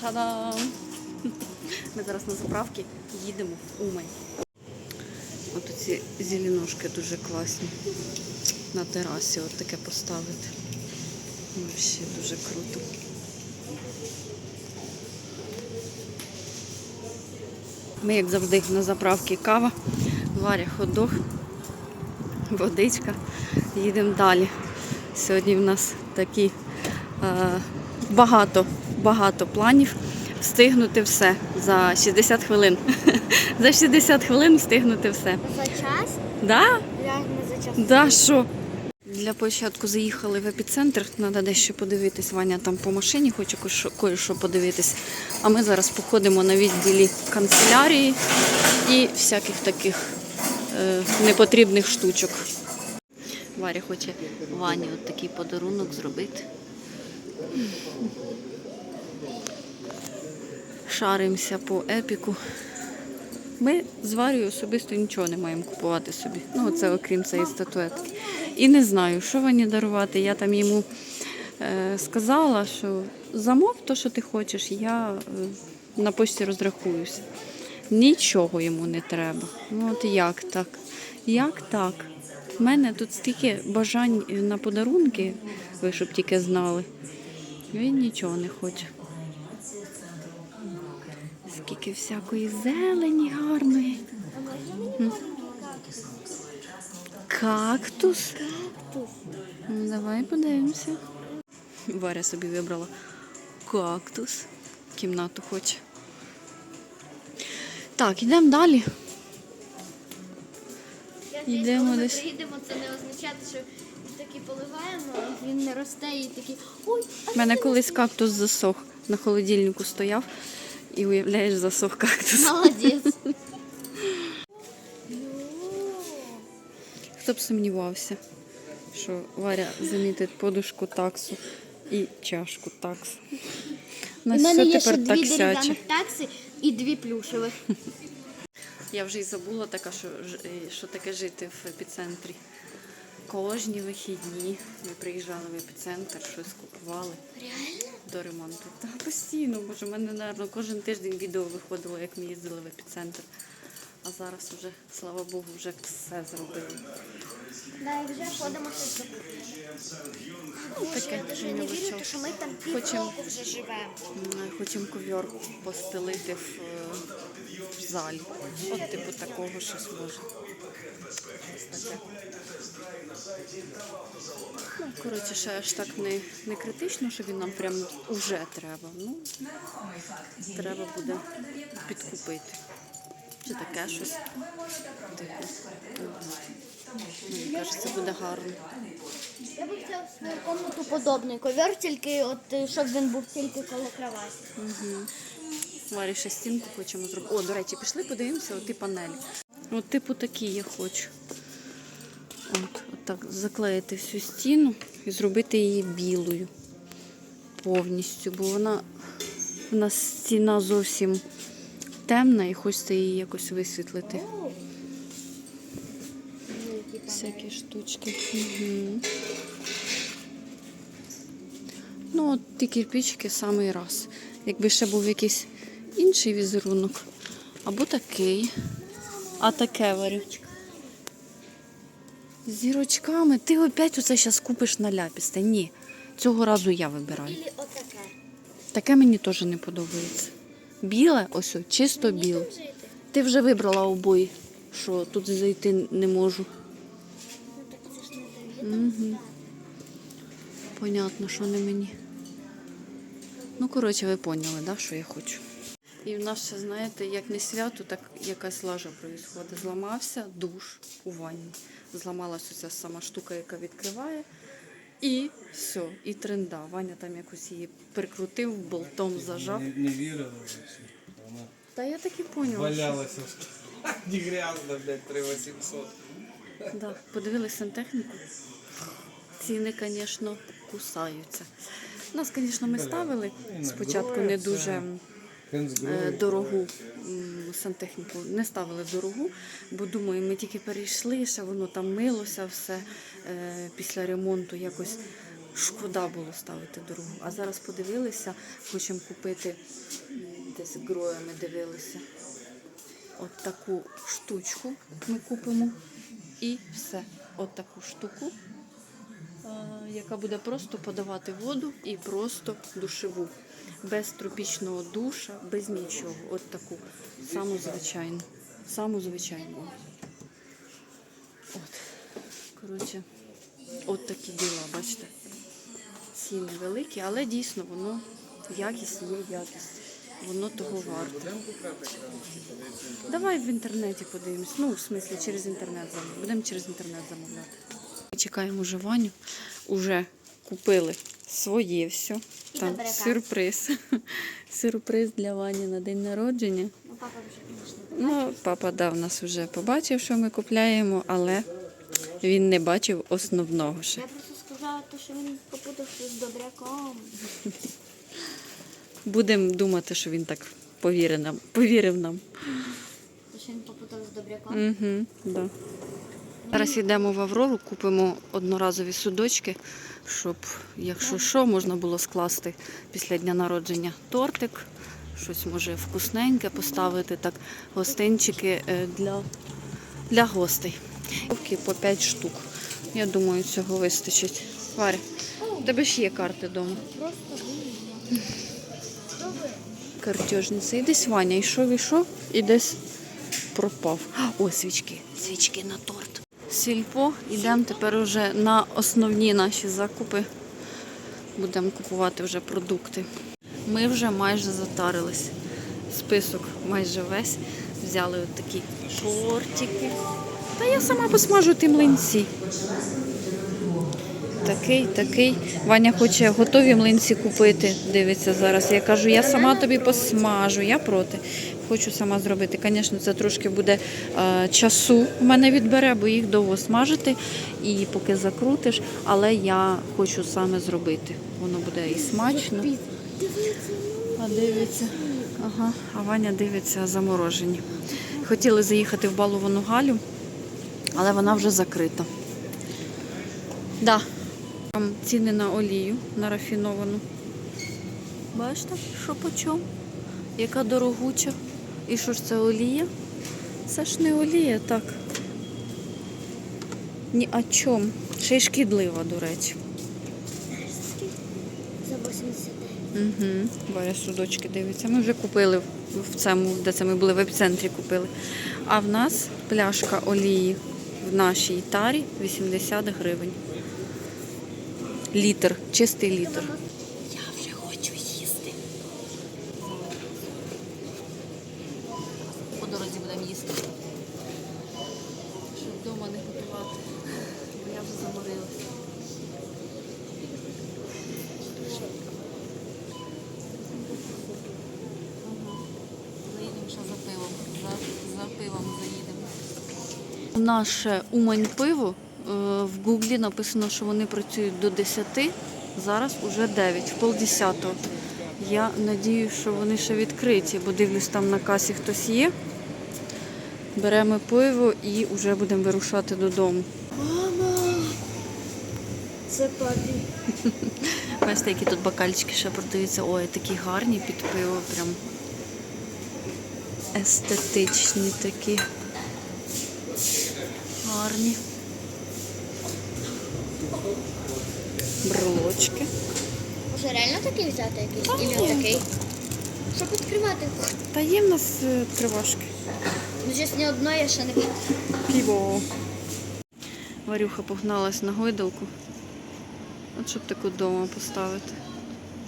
Та-дам! Ми зараз на заправці їдемо в Умань. От ці зеленушки дуже класні. На терасі от таке поставити. Взагалі дуже круто. Ми, як завжди, на заправці кава, Варя ходох, водичка. Їдемо далі. Сьогодні в нас такі е, багато, багато планів встигнути все за 60 хвилин. за 60 хвилин встигнути все. За час? Да? Реально за час. Да, що? Для початку заїхали в епіцентр, треба дещо подивитись. Ваня там по машині хоче кое-що- кое-що подивитись. А ми зараз походимо на відділі канцелярії і всяких таких е, непотрібних штучок. Варя хоче Вані от такий подарунок зробити. Шаримося по епіку. Ми з Варією особисто нічого не маємо купувати собі. Ну, це окрім цієї статуетки. І не знаю, що Вані дарувати. Я там йому е, сказала, що замов то, що ти хочеш, я е, на пошті розрахуюся. Нічого йому не треба. Ну от як так? Як так? У мене тут стільки бажань на подарунки, ви щоб тільки знали. Він нічого не хоче. Скільки всякої зелені гарної. М. Кактус. Ну, Давай подивимося. Варя собі вибрала кактус. Кімнату хоче. Так, йдемо далі. Йдемо Коли ми десь. приїдемо, це не означає, що такі поливаємо, він не росте і такий, ой, а У мене колись кактус засох. На холодильнику стояв і уявляєш, засох кактус. Молодець. Хто б сумнівався, що Варя замітить подушку таксу і чашку таксу. У нас мене все є ще тепер дві таксяче. дерев'яних такси і дві плюшевих. Я вже й забула така, що, ж- що таке жити в епіцентрі. Кожні вихідні ми приїжджали в епіцентр, щось купували Реально? до ремонту. Та постійно, боже, в мене, напевно, кожен тиждень відео виходило, як ми їздили в епіцентр. А зараз вже, слава Богу, вже все зробили. Да, і вже ходимо щось до я навіть не вірю, що ми там Хочемо. півроку вже живемо. Хочемо ковьор постелити в, е, в залі. От типу такого щось може. Ось таке. Ну, коротше, ще аж так не, не критично, що він нам прям уже треба. Ну, треба буде підкупити. Чи таке щось. Типу. Мені кажеться, буде гарно. Я б хотіла в свою комнату подобний ковер, тільки от е, щоб він був тільки коло кроваті. Варі ще стінку хочемо зробити. О, до речі, пішли подивимося оті панелі. От типу такі я хочу. Так заклеїти всю стіну і зробити її білою повністю, бо вона у нас стіна зовсім темна і хочеться її якось висвітлити. Всякі штучки. Угу. Ну, от ті кирпичики самий раз. Якби ще був якийсь інший візерунок. Або такий. А таке варю. З зірочками. Ти опять оце зараз купиш на ляпіс. Ні. Цього разу я вибираю. Ілі отаке. Таке мені теж не подобається. Біле, ось, чисто біле. Ти вже вибрала обої, що тут зайти не можу. Ну так це ж не. Угу. Понятно, що не мені. Ну, коротше, ви поняли, да, що я хочу. І в нас ще, знаєте, як не свято, так якась лажа відбувається. Зламався душ у ванні. Зламалася ця сама штука, яка відкриває. І все, і тренда. Ваня там якось її прикрутив, болтом зажав. Не, не вірила. Вона Та я так і поняла. валялася. Не грязно, блядь, 3800. Да, подивилися сантехніку. Ціни, звісно, кусаються. Нас, звісно, ми ставили спочатку не дуже дорогу сантехніку, не ставили дорогу, бо думаю, ми тільки перейшли, ще воно там милося все е, після ремонту якось шкода було ставити дорогу. А зараз подивилися, хочемо купити десь гроями дивилися. От таку штучку ми купимо. І все. От таку штуку, е, яка буде просто подавати воду і просто душеву. Без тропічного душа, без нічого. От таку саму звичайну. Саму звичайну. От. Коротше, от такі діла, бачите. Ціни великі, але дійсно воно якість є якість. Воно того варте. Давай в інтернеті подивимось. Ну, в смислі, через інтернет замовляти. Будемо через інтернет замовляти. Ми чекаємо вже Ваню. Уже купили своє все. І сюрприз. Сюрприз для Вані на день народження. Ну, папа вже, Ну, папа нас вже побачив, що ми купляємо, але він не бачив основного ще. Я просто сказала, що він попутав щось з добряком. Будемо думати, що він так повірив нам. Повірив нам. Що він попутав з добряком. Угу, да. Зараз йдемо в Аврору, купимо одноразові судочки, щоб, якщо що, можна було скласти після дня народження тортик, щось може вкусненьке поставити, так, гостинчики е, для, для гостей. По 5 штук. Я думаю, цього вистачить. Варя, у тебе ж є карти вдома. Просто. Картежниця. І десь Ваня йшов, йшов і десь пропав. О, свічки. Свічки на торт. Сільпо. Йдемо тепер уже на основні наші закупи. Будемо купувати вже продукти. Ми вже майже затарились. Список майже весь. Взяли от такі тортики. Та я сама посмажу ті млинці. Такий, такий. Ваня хоче готові млинці купити. Дивиться зараз. Я кажу, я сама тобі посмажу. Я проти. Хочу сама зробити. Звісно, це трошки буде е, часу в мене відбере, бо їх довго смажити і поки закрутиш. Але я хочу саме зробити. Воно буде і смачно. А дивиться. Ага, а Ваня дивиться заморожені. Хотіли заїхати в баловану Галю, але вона вже закрита. Да. Там ціни на олію, на рафіновану. Бачите, що по чому? Яка дорогуча. І що ж це олія? Це ж не олія, так. Ні о чому. Ще й шкідлива, до речі. За 89. Угу. Варя судочки дивиться. Ми вже купили в цьому, де це ми були в епіцентрі купили. А в нас пляшка олії в нашій тарі 80 гривень. Літр, чистий літр. Я вже хочу їсти. По дорозі будемо їсти. Щоб вдома не готувати. Бо я вже заморилася. Заїдемо ще за пивом. За, за пивом заїдемо. Наше Умань пиво е, в Гуглі написано, що вони працюють до 10, зараз уже 9, в полдесятого. Я надію, що вони ще відкриті, бо дивлюсь, там на касі хтось є. Беремо пиво і вже будемо вирушати додому. Мама! Це папі. Бачите, які тут бокальчики ще продаються. Ой, такі гарні під пиво, прям естетичні такі. Гарні. Брелочки. Може реально такий взяти якийсь? Ілі такий? Щоб відкривати. Та є в нас е, тривожки. Ну, щось ні одної я ще не бачила. Піво. Варюха погналась на гойдалку. От щоб таку вдома поставити.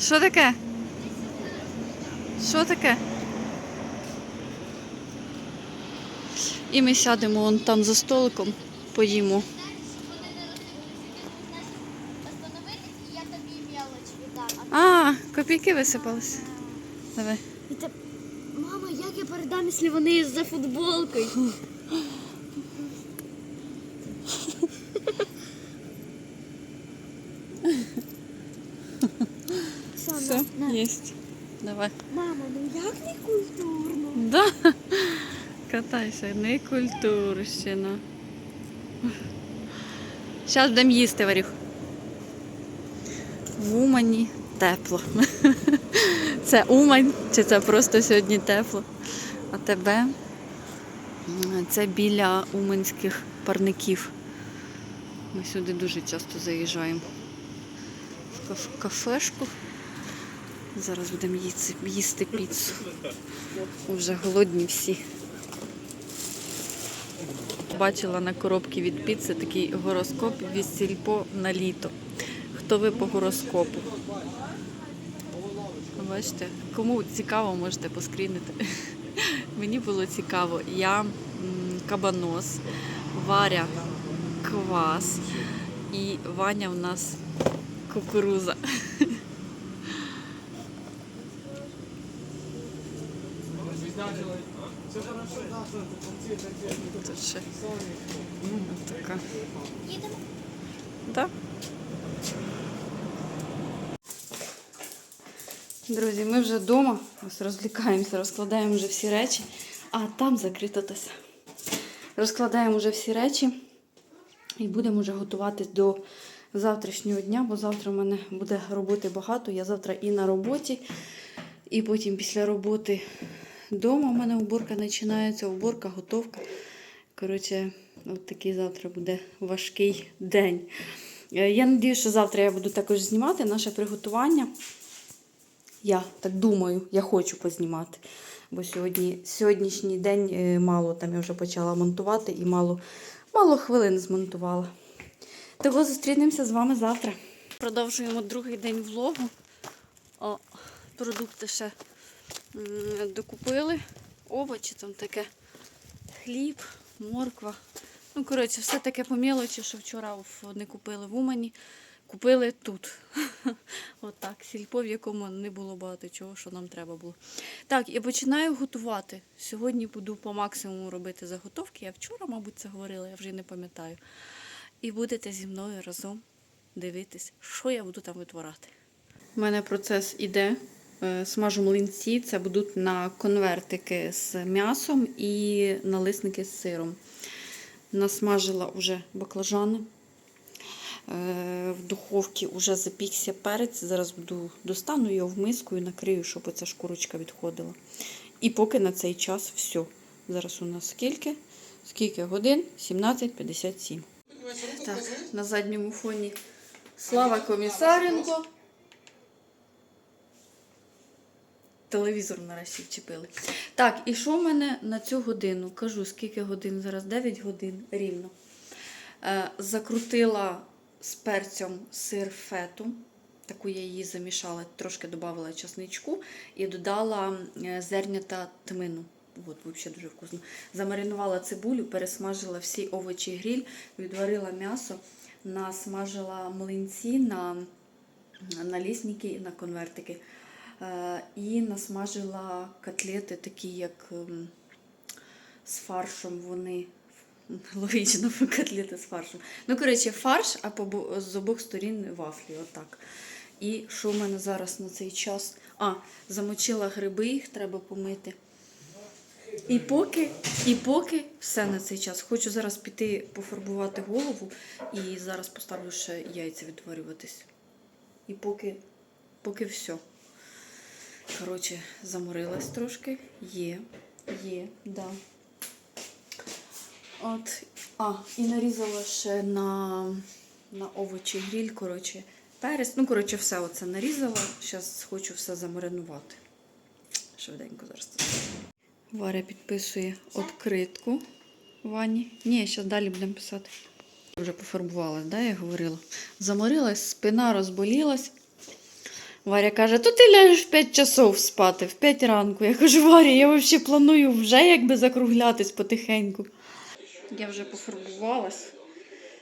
Що таке? Що таке? І ми сядемо вон там за столиком, поїмо. А, копійки висипались. Давай. Мама, як я передам, якщо вони за футболкою? Все, є. Давай. Мама, ну як не культурно? Да. Катайся, не культурщина. Зараз будемо їсти, Варюх. в Умані тепло. Це Умань, чи це просто сьогодні тепло. А тебе це біля уманських парників. Ми сюди дуже часто заїжджаємо. В кафешку. Зараз будемо їсти, їсти піцу. Вже голодні всі. Бачила на коробці від піци такий гороскоп від сільпо на літо. Хто ви по гороскопу? Бачите, кому цікаво, можете поскрінити. Мені було цікаво. Я кабанос, Варя квас і Ваня в нас кукуруза. Тут ще така. Їдемо. Друзі, ми вже вдома. Ось розлікаємося, розкладаємо вже всі речі. А там закрита тася. Розкладаємо вже всі речі і будемо вже готуватись до завтрашнього дня, бо завтра в мене буде роботи багато. Я завтра і на роботі, і потім після роботи вдома в мене уборка починається, уборка, готовка. Коротше, от такий завтра буде важкий день. Е, Я сподіваюся, що завтра я буду також знімати наше приготування. Я так думаю, я хочу познімати. Бо сьогодні, сьогоднішній день е, мало там я вже почала монтувати і мало, мало хвилин змонтувала. Того зустрінемося з вами завтра. Продовжуємо другий день влогу. О, продукти ще докупили. Овочі там таке. Хліб, морква. Ну, коротше, все таке по мілочі, що вчора не купили в Умані. Купили тут. Отак, сільпо, в якому не було багато чого, що нам треба було. Так, я починаю готувати. Сьогодні буду по максимуму робити заготовки. Я вчора, мабуть, це говорила, я вже не пам'ятаю. І будете зі мною разом дивитись, що я буду там витворати. У мене процес іде. Е, Смажу млинці, це будуть на конвертики з м'ясом і налисники з сиром. Насмажила вже баклажани. Е, В духовці вже запікся перець. Зараз буду достану його в миску і накрию, щоб оця шкурочка відходила. І поки на цей час все. Зараз у нас скільки? Скільки годин? 17.57. Так, на задньому фоні Слава Комісаренко. Телевізор нарешті вчепили. Так, і що в мене на цю годину? Кажу, скільки годин зараз? 9 годин рівно. Е, закрутила з перцем сир фету. Таку я її замішала, трошки додала часничку і додала е, зернята тмину. От, взагалі дуже вкусно. Замаринувала цибулю, пересмажила всі овочі гріль, відварила м'ясо, насмажила млинці на налісники і на конвертики. Е, І насмажила котлети, такі як ем, з фаршем вони. Логічно, котлети з фаршем. Ну, коротше, фарш, а з обох сторін вафлі, отак. І що в мене зараз на цей час? А, замочила гриби, їх треба помити. І поки, і поки все на цей час. Хочу зараз піти пофарбувати голову і зараз поставлю ще яйця відварюватись. І поки, поки все. Коротше, заморилась трошки. Є, є, да. От, а, і нарізала ще на, на овочі гріль, коротше, перець. Ну, коротше, все оце нарізала. Зараз хочу все замаринувати. Швиденько зараз Варя підписує відкритку Вані. Ні, зараз далі будемо писати. Вже пофарбувалась, да, я говорила. Заморилась, спина розболілась. Варя каже, то ти ляжеш в 5 часов спати, в 5 ранку. Я кажу, Варя, я взагалі планую вже якби закруглятись потихеньку. Я вже пофарбувалась.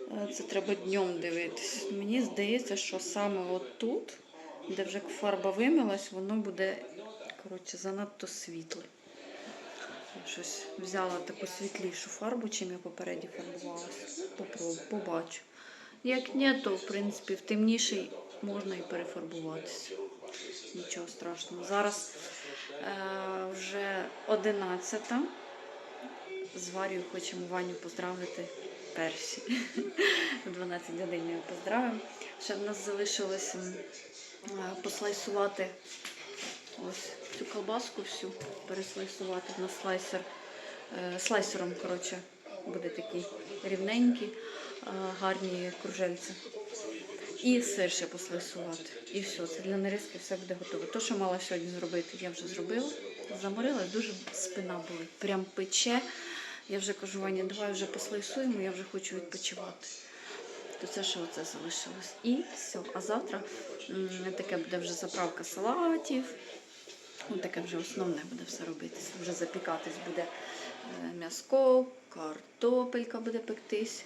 Е, Це треба днем дивитись. Мені здається, що саме отут, де вже фарба вимилась, воно буде коротше, занадто світле. Я щось взяла таку світлішу фарбу, чим я попереді фарбувалася. Попробую, побачу. Як ні, то в принципі в темніший можна і перефарбуватися. Нічого страшного. Зараз е, вже 11. -та. З Варію хочемо Ваню поздравити перші. В 12 годин його поздравимо. Ще в нас залишилось е, послайсувати ось цю колбаску всю, переслайсувати на слайсер. Е, Слайсером, коротше, буде такий рівненький, е, гарні кружельці. І сир ще послайсувати. І все, це для нарізки все буде готове. То, що мала сьогодні зробити, я вже зробила. Заморила, дуже спина болить. Прям пече. Я вже кажу, Ваня, давай вже послайсуємо, я вже хочу відпочивати. То це ще оце залишилось. І все. А завтра таке буде вже заправка салатів. Ну, таке вже основне буде все робитися. Вже запікатись буде е, м'яско, картопелька буде пектись.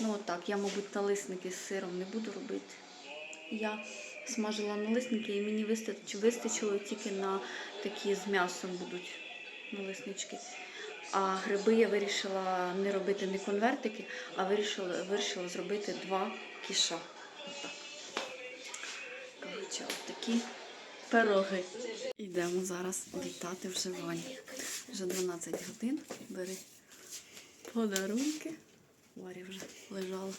Ну отак, я, мабуть, налисники з сиром не буду робити. Я смажила налисники і мені вистачило, тільки на такі з м'ясом будуть налиснички. А гриби я вирішила не робити не конвертики, а вирішила, вирішила зробити два кіша. Отак. Коротше, от такі пироги. Йдемо зараз вітати вже Ваню. Вже 12 годин. Бери подарунки. Варя вже лежала.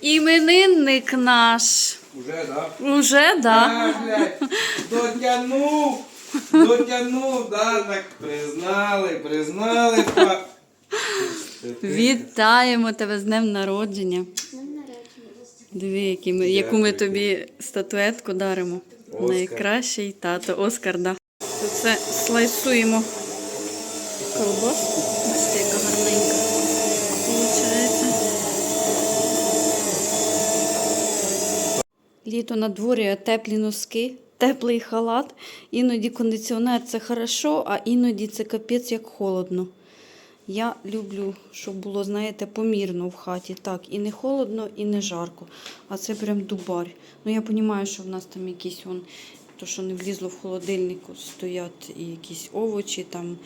Іменинник наш. Уже, да? Уже, да. А, блядь, дотянув, дотянув, да, так признали, признали. Па... Вітаємо тебе з днем народження. Диви, які ми, яку ми тобі статуетку даримо. Оскар. Найкращий тато Оскар, да. Все слайсуємо колбаску. Ось яка гарненька. Получається. Літо на дворі, а теплі носки, теплий халат. Іноді кондиціонер це хорошо, а іноді це капець як холодно. Я люблю, щоб було, знаєте, помірно в хаті. Так, і не холодно, і не жарко. А це прям дубарь. Ну я розумію, що в нас там якісь вон, то, що не влізло в холодильнику, стоять і якісь овочі там,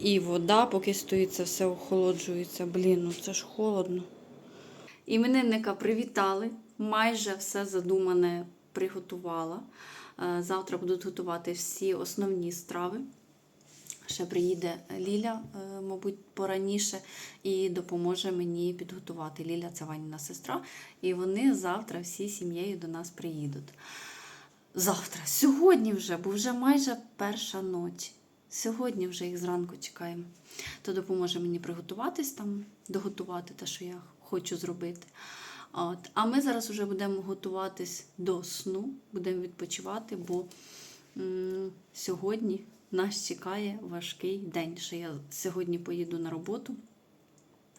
і вода, поки стоїть, це все охолоджується. Блін, ну це ж холодно. Іменинника привітали. Майже все задумане приготувала. Е, Завтра будуть готувати всі основні страви. Ще приїде Ліля, е, мабуть, пораніше, і допоможе мені підготувати. Ліля це Ваніна сестра. І вони завтра всі сім'єю до нас приїдуть. Завтра, сьогодні вже, бо вже майже перша ніч. Сьогодні вже їх зранку чекаємо. То допоможе мені приготуватись там, доготувати те, що я хочу зробити. От. А ми зараз вже будемо готуватись до сну, будемо відпочивати, бо м, сьогодні нас чекає важкий день. Ще я сьогодні поїду на роботу.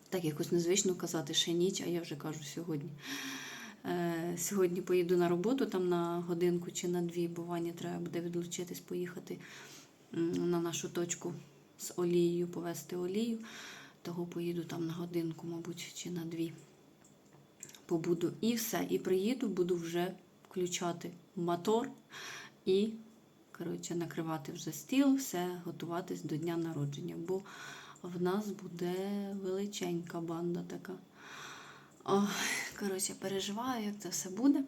Так якось незвично казати ще ніч, а я вже кажу сьогодні. Е, сьогодні поїду на роботу там на годинку чи на дві, бо Вані треба буде відлучитись, поїхати на нашу точку з олією, повезти олію. Того поїду там на годинку, мабуть, чи на дві. Побуду і все. І приїду, буду вже включати мотор і коротше, накривати вже стіл, все готуватись до дня народження. Бо в нас буде величенька банда така. Коротше, переживаю, як це все буде.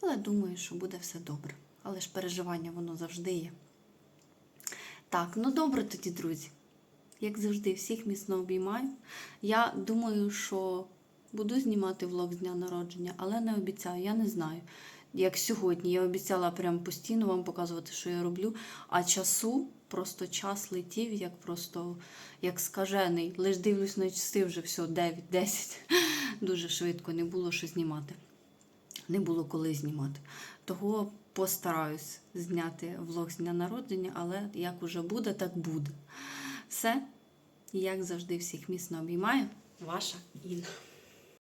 Але думаю, що буде все добре. Але ж переживання воно завжди є. Так, ну добре тоді, друзі. Як завжди, всіх міцно обіймаю. Я думаю, що буду знімати влог з дня народження, але не обіцяю, я не знаю. Як сьогодні, я обіцяла прям постійно вам показувати, що я роблю, а часу просто час летів, як просто як скажений. Лиш дивлюсь на часи вже все 9-10. Дуже швидко не було що знімати. Не було коли знімати. Того постараюсь зняти влог з дня народження, але як уже буде, так буде. Все, як завжди, всіх міцно обіймаю. Ваша Інна.